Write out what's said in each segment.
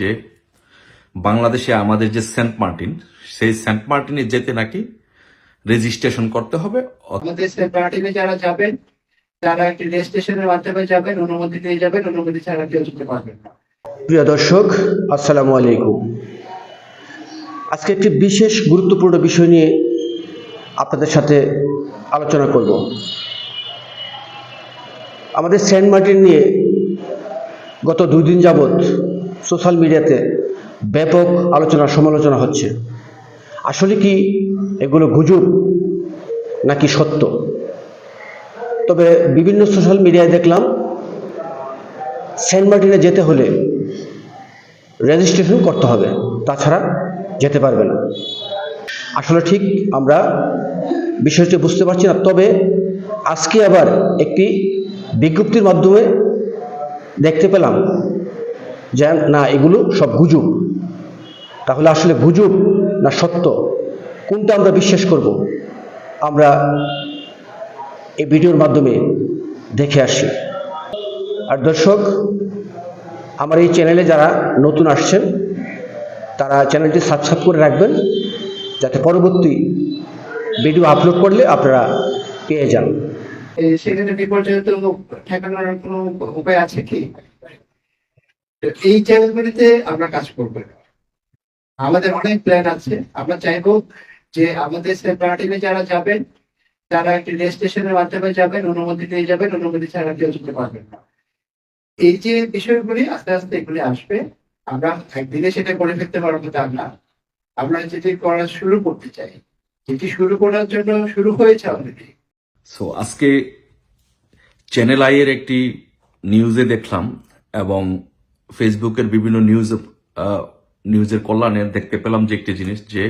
যে বাংলাদেশে আমাদের যে সেন্ট মার্টিন সেই সেন্ট মার্টিনে যেতে নাকি রেজিস্ট্রেশন করতে হবে? আমাদের পার্টিতে যারা যাবেন তারা একটি রেজিস্ট্রেশনের মাধ্যমে যাবেন অনুমতি নিয়ে যাবেন অনুমতি ছাড়া কেউ যেতে পারবেন না। প্রিয় দর্শক আসসালামু আলাইকুম। আজকে একটি বিশেষ গুরুত্বপূর্ণ বিষয় নিয়ে আপনাদের সাথে আলোচনা করব। আমাদের সেন্ট মার্টিন নিয়ে গত দুই দিন যাবৎ সোশ্যাল মিডিয়াতে ব্যাপক আলোচনা, সমালোচনা হচ্ছে। আসলে কি এগুলো গুজব নাকি সত্য? তবে বিভিন্ন সোশ্যাল মিডিয়ায় দেখলাম, সেন্ট মার্টিনে যেতে হলে রেজিস্ট্রেশন করতে হবে, তাছাড়া যেতে পারবে না। আসলে ঠিক আমরা বিষয়টি বুঝতে পারছি না, তবে আজকে আবার একটি বিজ্ঞপ্তির মাধ্যমে দেখতে পেলাম যে না, এগুলো সব গুজব। তাহলে আসলে গুজব না সত্য? কোনটা আমরা বিশ্বাস করব? আমরা এই ভিডিওর মাধ্যমে দেখে আসি। আর দর্শক, আমার এই চ্যানেলে যারা নতুন আসছেন, তারা চ্যানেলটি সাবস্ক্রাইব করে রাখবেন, যাতে পরবর্তী ভিডিও আপলোড করলে আপনারা পেয়ে যান। সেখানে বিপর্যয় ঠেকানোর কোনো উপায় আছে কি? এই চ্যানেলগুলিতে আমরা কাজ করব আমাদের অনেক প্ল্যান আছে। আমরা চাইব যে আমাদের পার্টিতে যারা যাবেন, তারা একটি রেজিস্ট্রেশনের মাধ্যমে যাবেন, অনুমতি নিয়ে যাবেন, অনুমতি ছাড়া কেউ যেতে পারবেন না। এই যে বিষয়গুলি আস্তে আস্তে এগুলি আসবে, আমরা একদিনে সেটা করে ফেলতে পারব তা না। আমরা যেটি করা শুরু করতে চাই, যেটি শুরু করার জন্য শুরু হয়েছে অলরেডি সো আজকে চ্যানেল আই এর একটি নিউজে দেখলাম এবং ফেসবুকের বিভিন্ন নিউজ নিউজের কল্যাণে দেখতে পেলাম যে একটি জিনিস যে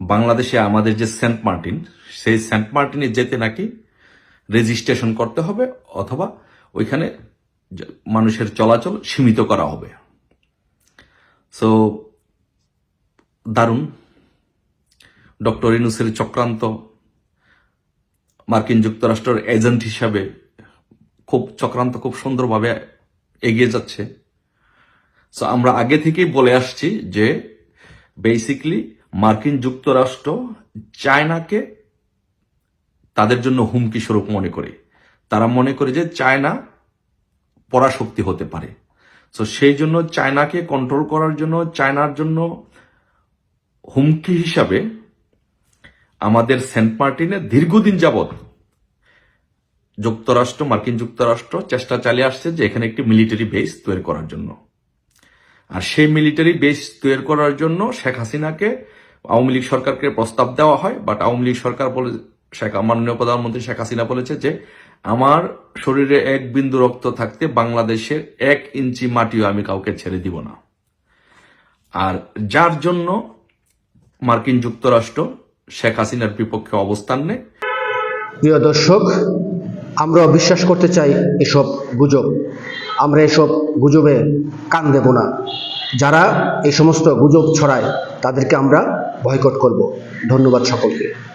বাংলাদেশে আমাদের যে সেন্ট মার্টিন, সেই সেন্ট মার্টিনে যেতে নাকি রেজিস্ট্রেশন করতে হবে অথবা ওইখানে মানুষের চলাচল সীমিত করা হবে। সো দারুণ। ডক্টর ইনুসের চক্রান্ত, মার্কিন যুক্তরাষ্ট্রের এজেন্ট হিসাবে খুব চক্রান্ত খুব সুন্দরভাবে এগিয়ে যাচ্ছে। সো আমরা আগে থেকেই বলে আসছি যে বেসিকলি মার্কিন যুক্তরাষ্ট্র চায়নাকে তাদের জন্য হুমকি স্বরূপ মনে করে। তারা মনে করে যে চায়না পরাশক্তি হতে পারে। সো সেই জন্য চায়নাকে কন্ট্রোল করার জন্য, চায়নার জন্য হুমকি হিসাবে আমাদের সেন্ট মার্টিনে দীর্ঘদিন যাবৎ যুক্তরাষ্ট্র, মার্কিন যুক্তরাষ্ট্র চেষ্টা চালিয়ে আসছে যে এখানে একটি মিলিটারি বেস তৈরি করার জন্য। আর সেই মিলিটারি বেস তৈরি করার জন্য শেখ হাসিনাকে আওয়ামী লীগ সরকারকে প্রস্তাব দেওয়া হয় বাট আওয়ামী লীগ সরকার বলে, শেখ, মাননীয় প্রধানমন্ত্রী শেখ হাসিনা বলেছে যে, আমার শরীরে এক বিন্দু রক্ত থাকতে বাংলাদেশের এক ইঞ্চি মাটিও আমি কাউকে ছেড়ে দিব না। আর যার জন্য মার্কিন যুক্তরাষ্ট্র শেখ হাসিনার বিপক্ষে অবস্থান নেয়। প্রিয় দর্শক, আমরা বিশ্বাস করতে চাই এসব গুজব। আমরা এসব গুজবে কান দেব না। যারা এই সমস্ত গুজব ছড়ায়, তাদেরকে আমরা বয়কট করব। ধন্যবাদ সকলকে।